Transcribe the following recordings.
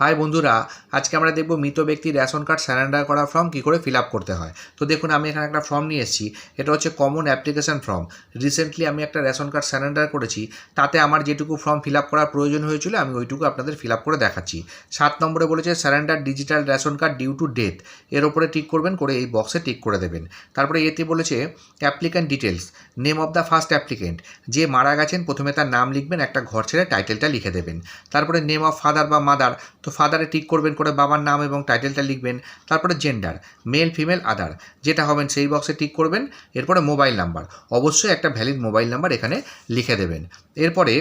High বন্ধুরা, আজকে আমরা দেখব মৃত ব্যক্তির রেশন কার্ড স্যারেন্ডার করা ফর্ম কী করে ফিল আপ করতে হয়। তো দেখুন, আমি এখানে একটা ফর্ম নিয়ে এসেছি, এটা হচ্ছে কমন অ্যাপ্লিকেশন ফর্ম। রিসেন্টলি আমি একটা রেশন কার্ড স্যারেন্ডার করেছি, তাতে আমার যেটুকু ফর্ম ফিল আপ করার প্রয়োজন হয়েছিল, আমি ওইটুকু আপনাদের ফিল আপ করে দেখাচ্ছি। সাত নম্বরে বলেছে, surrender digital ration card due to death এর ওপরে টিক করবেন, করে এই বক্সে টিক করে দেবেন। তারপরে এতে বলেছে, applicant details name of the first applicant যে মারা গেছেন, প্রথমে তার নাম লিখবেন, একটা ঘর ছেড়ে টাইটেলটা লিখে দেবেন। তারপরে, নেম অফ ফাদার বা মাদার তো ফাদারে টিক করবেন করে বাবার নাম এবং টাইটেলটা লিখবেন, তারপরে জেন্ডার মেল ফিমেল আদার যেটা হবেন সেই বক্সে টিক করবেন, এরপরে মোবাইল নাম্বার অবশ্যই একটা ভ্যালিড মোবাইল নাম্বার এখানে লিখে দেবেন। এরপরে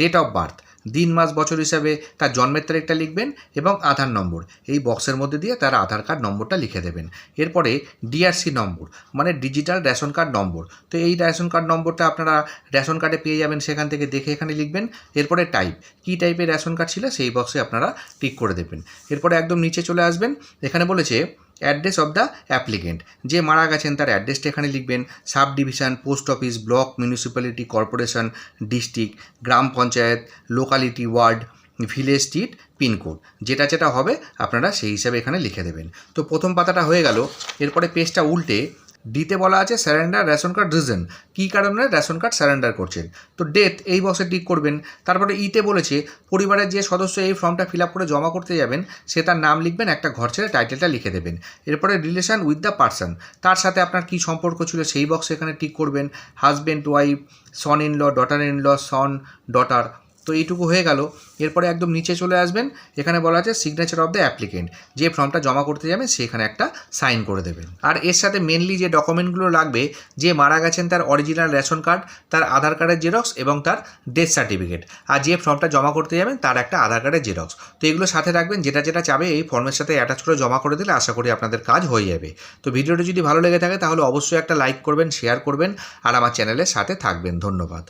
ডেট অফ বার্থ দিন, মাস, বছর হিসাবে তার জন্মের তারিখটা লিখবেন এবং আধার নম্বর। এই বক্সের মধ্যে দিয়ে তার আধার কার্ড নম্বরটা লিখে দেবেন। এরপরে ডিআরসি নম্বর মানে ডিজিটাল রেশন কার্ড নম্বর। তো এই রেশন কার্ড নম্বরটা আপনারা রেশন কার্ডে পেয়ে যাবেন, সেখান থেকে দেখে এখানে লিখবেন। এরপরে টাইপ, কী টাইপের রেশন কার্ড ছিল সেই বক্সে আপনারা টিক করে দেবেন। এরপরে একদম নিচে চলে আসবেন। এখানে বলেছে অ্যাড্রেস অফ দ্য অ্যাপ্লিকেন্ট। যে মারা গেছেন তার অ্যাড্রেসটা এখানে লিখবেন। Sub division post office, block, municipality, corporation, district, গ্রাম panchayat, locality ward, village street, pincode. যেটা যেটা হবে আপনারা সেই হিসাবে এখানে লিখে দেবেন। তো প্রথম পাতাটা হয়ে গেল। এরপরে পেজটা উল্টে ডিতে বলা আছে স্যারেন্ডার রেশন কার্ড রিজন কী কারণে? রেশন কার্ড স্যারেন্ডার করছেন তো ডেথ এই বক্সে টিক করবেন। তারপরে ইতে বলেছে, পরিবারের যে সদস্য এই ফর্মটা ফিল আপ করে জমা করতে যাবেন, সে তার নাম লিখবেন, একটা ঘর ছেড়ে টাইটেলটা লিখে দেবেন। এরপরে রিলেশন উইথ দ্য পার্সন তার সাথে আপনার কী সম্পর্ক ছিল সেই বক্সে এখানে টিক করবেন। Husband wife son in law daughter in law son daughter তো এইটুকু হয়ে গেল। এরপরে একদম নিচে চলে আসবেন এখানে বলা আছে সিগনেচার অফ দ্য অ্যাপ্লিকেন্ট যে ফর্মটা জমা করতে যাবেন, সেখানে একটা সাইন করে দেবেন। আর এর সাথে মেনলি যে ডকুমেন্টগুলো লাগবে, যে মারা গেছেন তার অরিজিনাল রেশন কার্ড তার আধার কার্ডের জেরক্স এবং তার ডেথ সার্টিফিকেট আর যে ফর্মটা জমা করতে যাবেন, তার একটা আধার কার্ডের জেরক্স তো এগুলো সাথে রাখবেন, যেটা যেটা চাবে এই ফর্মের সাথে অ্যাটাচ করে জমা করে দিলে আশা করি আপনাদের কাজ হয়ে যাবে। তো ভিডিওটি যদি ভালো লেগে থাকে, তাহলে অবশ্যই একটা লাইক করবেন শেয়ার করবেন, আর আমার চ্যানেলের সাথে থাকবেন। ধন্যবাদ।